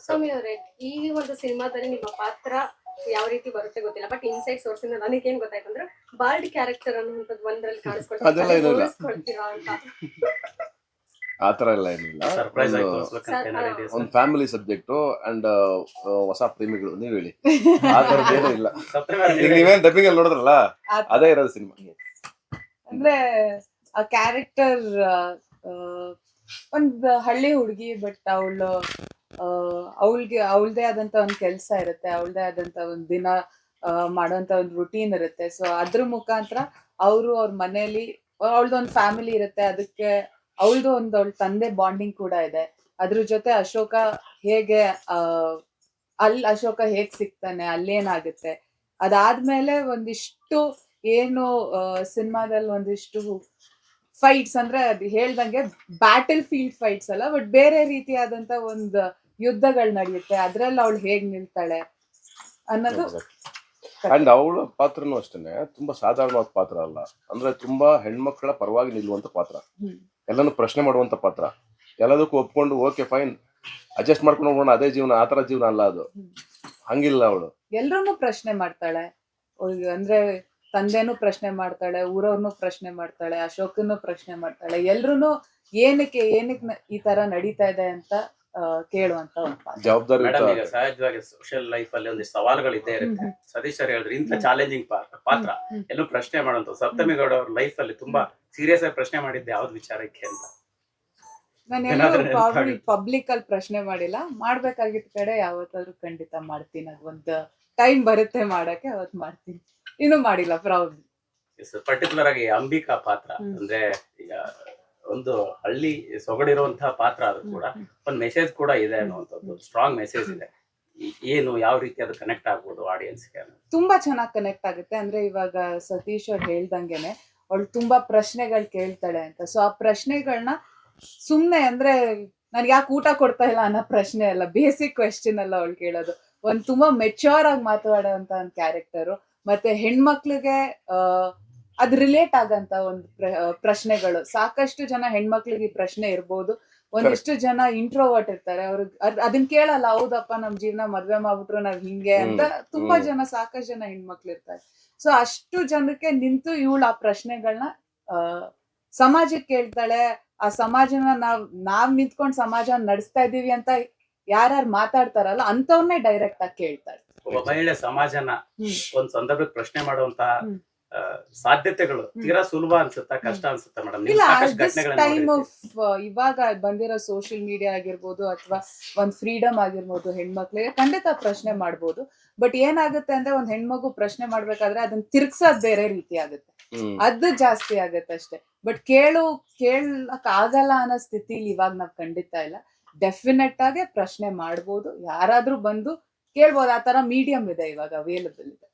ಸೌಮ್ಯ ಅವರೇ ಈ ಒಂದು ಸಿನಿಮಾದಲ್ಲಿ ನಿಮ್ಮ ಪಾತ್ರ ಯಾವ ರೀತಿ ಬರುತ್ತೆ ಗೊತ್ತಿಲ್ಲ ಬಟ್ ಇನ್ಸೈಡ್ ಸೋರ್ಸ್ ಇಂದ ಏನ್ ಗೊತ್ತಾಯ್ತು ಅಂದ್ರೆ ಬಾಲ್ಡ್ ಕ್ಯಾರೆಕ್ಟರ್ ಅನ್ನುವಂಥದ್ದು ಒಂದ್ರಲ್ಲಿ. ಕಾಣಿಸ್ಕೊಳ್ತೀರಾ ಅಂತ. ಆತರ ಎಲ್ಲ ಏನಿಲ್ಲ. ಒಂದು- ಫ್ಯಾಮಿಲಿ ಸಬ್ಜೆಕ್ಟು ಅಂಡ್ ಹೊಸ ಪ್ರೇಮಿಗಳು ನೀವ್ ಹೇಳಿ. ಆ ಥರದ್ದು ಏನೂ ಇಲ್ಲ. ಈಗ ನೀವೇ- ನೀವೇನ್ ಡಬ್ಬಿಂಗ್ ಅಲ್ಲಿ ನೋಡಿದ್ರಲ್ಲ ಅದೇ ಇರೋದು ಸಿನಿಮಾ. ಅಂದ್ರೆ ಆ ಕ್ಯಾರೆಕ್ಟರ್ ಒಂದ್ ಹಳ್ಳಿ ಹುಡುಗಿ ಬಟ್ ಅವಳು ಅವಳಿಗೆ, ಅವಳದೇ ಆದಂತ ಒಂದ್ ಕೆಲ್ಸ ಇರುತ್ತೆ, ಅವಳದೇ ಆದಂತ ಒಂದ್ ದಿನ ಮಾಡುವಂತ ಒಂದು ರುಟೀನ್ ಇರುತ್ತೆ. ಸೊ ಅದ್ರ ಮುಖಾಂತರ ಅವರು ಅವ್ರ ಮನೆಯಲ್ಲಿ ಅವಳದು ಒಂದ್ ಫ್ಯಾಮಿಲಿ ಇರುತ್ತೆ, ಅದಕ್ಕೆ ಅವಳದು ಒಂದು ಅವಳ ತಂದೆ ಬಾಂಡಿಂಗ್ ಕೂಡ ಇದೆ. ಅದ್ರ ಜೊತೆ ಅಶೋಕ ಹೇಗೆ ಅಲ್ಲಿ ಅಶೋಕ ಹೇಗ್ ಸಿಗ್ತಾನೆ, ಅಲ್ಲೇನಾಗುತ್ತೆ? ಅದಾದ್ಮೇಲೆ ಒಂದಿಷ್ಟು ಏನು ಸಿನಿಮಾದಲ್ಲಿ ಒಂದಿಷ್ಟು ಫೈಟ್ಸ್ ಅಂದ್ರೆ ಅದು ಹೇಳ್ದಂಗೆ ಬ್ಯಾಟಲ್ ಫೀಲ್ಡ್ ಫೈಟ್ಸ್ ಅಲ್ಲ ಬಟ್ ಬೇರೆ ರೀತಿಯಾದಂತ ಒಂದು ಯುದ್ಧಗಳು ನಡೆಯುತ್ತೆ. ಅದ್ರಲ್ಲಿ ಅವಳು ಹೇಗ್ ನಿಲ್ತಾಳೆ ಅನ್ನೋದು ಅಂಡ್ ಅವಳ ಪಾತ್ರನೂ ಅಷ್ಟೇನೆ ತುಂಬಾ ಸಾಧಾರಣವಾದ ಪಾತ್ರ ಅಲ್ಲ. ಅಂದ್ರೆ ತುಂಬಾ ಹೆಣ್ಮಕ್ಳ ಪರವಾಗಿ ನಿಲ್ಲುವಂತ ಪಾತ್ರ. ಎಲ್ಲಾನು ಪ್ರಶ್ನೆ ಮಾಡುವಂತ ಪಾತ್ರ. ಎಲ್ಲದಕ್ಕೂ ಒಪ್ಕೊಂಡು ಓಕೆ ಫೈನ್ ಅಡ್ಜಸ್ಟ್ ಮಾಡ್ಕೊಂಡು ಹೋಗೋಣ ಅದೇ ಜೀವನ ಆತರ ಜೀವನ ಅಲ್ಲ ಅದು. ಹಂಗಿಲ್ಲ ಅವಳು. ಎಲ್ರನ್ನೂ ಪ್ರಶ್ನೆ ಮಾಡ್ತಾಳೆ. ಅಂದ್ರೆ ತಂದೆನೂ ಪ್ರಶ್ನೆ ಮಾಡ್ತಾಳೆ ಊರವ್ರನ್ನೂ ಪ್ರಶ್ನೆ ಮಾಡ್ತಾಳೆ ಅಶೋಕನ್ನು ಪ್ರಶ್ನೆ ಮಾಡ್ತಾಳೆ ಎಲ್ರು ಏನಕ್ಕೆ ಏನಕ್ಕೆ ಈ ತರ ನಡೀತಾ ಇದೆ ಅಂತ ಕೇಳುವಂತ ಜವಾಬ್ದಾರಿ ಈಗ ಸಹಜವಾಗಿ ಸೋಷಿಯಲ್ ಲೈಫ್ ಅಲ್ಲಿ ಒಂದಿಷ್ಟು ಸವಾಲುಗಳು ಇದ್ದೇ ಇರುತ್ತೆ. ಸತೀಶ್ ಅವ್ರು ಹೇಳಿದ್ರು ಇಂಥ ಚಾಲೆಂಜಿಂಗ್ ಪಾತ್ರ. ಎಲ್ಲೂ ಪ್ರಶ್ನೆ ಮಾಡುವಂತ ಸಪ್ತಮಿಗೌಡ ಅವ್ರ ಲೈಫ್ ಅಲ್ಲಿ ತುಂಬಾ ಸೀರಿಯಸ್ ಆಗಿ ಪ್ರಶ್ನೆ ಮಾಡಿದ್ದೆ ಯಾವ್ದು ವಿಚಾರಕ್ಕೆ ಅಂತ. ನಾನು ಏನಾದ್ರೂ ಪಬ್ಲಿಕ್ ಅಲ್ಲಿ ಪ್ರಶ್ನೆ ಮಾಡಿಲ್ಲ. ಮಾಡ್ಬೇಕಾಗಿತ್ತು ಕಡೆ ಯಾವತ್ತಾದ್ರೂ ಖಂಡಿತ ಮಾಡ್ತೀನಿ. ಅದು ಒಂದು ಟೈಮ್ ಬರುತ್ತೆ ಮಾಡಕ್ಕೆ ಅವತ್ ಮಾಡ್ತೀನಿ. ಇನ್ನು ಮಾಡಿಲ್ಲ ಪ್ರೌಡ್ ಪರ್ಟಿಕ್ಯುಲರ್ ಆಗಿ ಅಂಬಿಕಾ ಪಾತ್ರ ಅಂದ್ರೆ ಈಗ ಒಂದು ಹಳ್ಳಿ ಸೊಗಡಿರುವಂತಹ ಪಾತ್ರ ಅದು ಕೂಡ. ಒಂದ್ ಮೆಸೇಜ್ ಕೂಡ ಇದೆ ಅನ್ನುವಂಥದ್ದು ಸ್ಟ್ರಾಂಗ್ ಮೆಸೇಜ್ ಇದೆ. ಏನು ಯಾವ ರೀತಿ ಅದು ಕನೆಕ್ಟ್ ಆಗ್ಬೋದು ಆಡಿಯನ್ಸ್ಗೆ ತುಂಬಾ ಚೆನ್ನಾಗಿ ಕನೆಕ್ಟ್ ಆಗುತ್ತೆ. ಅಂದ್ರೆ ಇವಾಗ ಸತೀಶ್ ಅವ್ರು ಹೇಳ್ದಂಗೆನೆ ಅವಳು ತುಂಬಾ ಪ್ರಶ್ನೆಗಳು ಕೇಳ್ತಾಳೆ ಅಂತ. ಸೊ ಆ ಪ್ರಶ್ನೆಗಳನ್ನ ಸುಮ್ನೆ ಅಂದ್ರೆ ನನ್ಗೆ ಯಾಕೆ ಊಟ ಕೊಡ್ತಾ ಇಲ್ಲ ಅನ್ನೋ ಪ್ರಶ್ನೆ ಅಲ್ಲ ಬೇಸಿಕ್ ಕ್ವೆಶ್ಚನ್ ಅಲ್ಲ ಅವಳು ಕೇಳೋದು. ಒಂದ್ ತುಂಬಾ ಮೆಚ್ಯೂರ್ ಆಗಿ ಮಾತಾಡೋಂತ ಒಂದ್ ಕ್ಯಾರೆಕ್ಟರ್ ಮತ್ತೆ ಹೆಣ್ಮಕ್ಳಿಗೆ ಅದ್ ರಿಲೇಟ್ ಆಗಂತ ಒಂದು ಪ್ರಶ್ನೆಗಳು. ಸಾಕಷ್ಟು ಜನ ಹೆಣ್ಮಕ್ಳಿಗೆ ಈ ಪ್ರಶ್ನೆ ಇರ್ಬೋದು. ಒಂದಿಷ್ಟು ಜನ ಇಂಟ್ರೋವರ್ಟ್ ಇರ್ತಾರೆ. ಅವ್ರಿಗೆ ಅದ್- ಅದನ್ನ ಕೇಳಲ್ಲ ಹೌದಪ್ಪ ನಮ್ ಜೀವನ ಮದ್ವೆ ಮಾಡ್ಬಿಟ್ರು ನಾವ್ ಹಿಂಗೆ ಅಂತ ತುಂಬಾ ಜನ ಸಾಕಷ್ಟು ಜನ ಹೆಣ್ಮಕ್ಳು ಇರ್ತಾರೆ. ಸೊ ಅಷ್ಟು ಜನಕ್ಕೆ ನಿಂತು ಇವಳು ಆ ಪ್ರಶ್ನೆಗಳನ್ನ ಸಮಾಜಕ್ಕೆ ಕೇಳ್ತಾಳೆ. ಆ ಸಮಾಜನ ನಾವ್ ನಾವ್ ನಿಂತ್ಕೊಂಡ್ ಸಮಾಜ ನಡೆಸ್ತಾ ಇದೀವಿ ಅಂತ ಯಾರ್ಯಾರು ಮಾತಾಡ್ತಾರಲ್ಲ ಅಂತವ್ರನ್ನೇ ಡೈರೆಕ್ಟ್ ಆಗಿ ಕೇಳ್ತಾರೆ ಒಬ್ಬ ಮಹಿಳೆ ಸಮಾಜನ. ಒಂದ್ ಸಂದರ್ಭಕ್ಕೆ ಪ್ರಶ್ನೆ ಮಾಡುವಂತ ಸಾಧ್ಯತೆಗಳು. ತೀರಾ ಸುಲಭ ಅನ್ಸುತ್ತಾ? ಕಷ್ಟ ಅನ್ಸುತ್ತಾ ಮೇಡಮ್ ಇಲ್ಲ ದಿಸ್ ಟೈಮ್ ಆಫ್ ಇವಾಗ ಬಂದಿರೋ ಸೋಷಿಯಲ್ ಮೀಡಿಯಾ ಆಗಿರ್ಬೋದು ಅಥವಾ ಒಂದ್ ಫ್ರೀಡಮ್ ಆಗಿರ್ಬೋದು ಹೆಣ್ಮಕ್ಳಿಗೆ ಖಂಡಿತ ಪ್ರಶ್ನೆ ಮಾಡ್ಬೋದು. ಬಟ್ ಏನಾಗುತ್ತೆ ಅಂದ್ರೆ ಒಂದ್ ಹೆಣ್ಮಗು ಪ್ರಶ್ನೆ ಮಾಡ್ಬೇಕಾದ್ರೆ ಅದನ್ನ ತಿರ್ಗ್ಸೋದ್ ಬೇರೆ ರೀತಿ ಆಗುತ್ತೆ. ಅದು ಜಾಸ್ತಿ ಆಗತ್ತೆ ಅಷ್ಟೇ. ಬಟ್ ಕೇಳು ಕೇಳಕ್ ಆಗಲ್ಲ ಅನ್ನೋ ಸ್ಥಿತಿಲಿ ಇವಾಗ ನಾವ್ ಖಂಡಿತ ಇಲ್ಲ. ಡೆಫಿನೆಟ್ ಆಗಿ ಪ್ರಶ್ನೆ ಮಾಡ್ಬೋದು. ಯಾರಾದ್ರೂ ಬಂದು ಕೇಳ್ಬೋದು ಆ ತರ ಮೀಡಿಯಂ ಇದೆ ಇವಾಗ ಅವೈಲಬಲ್ ಇದೆ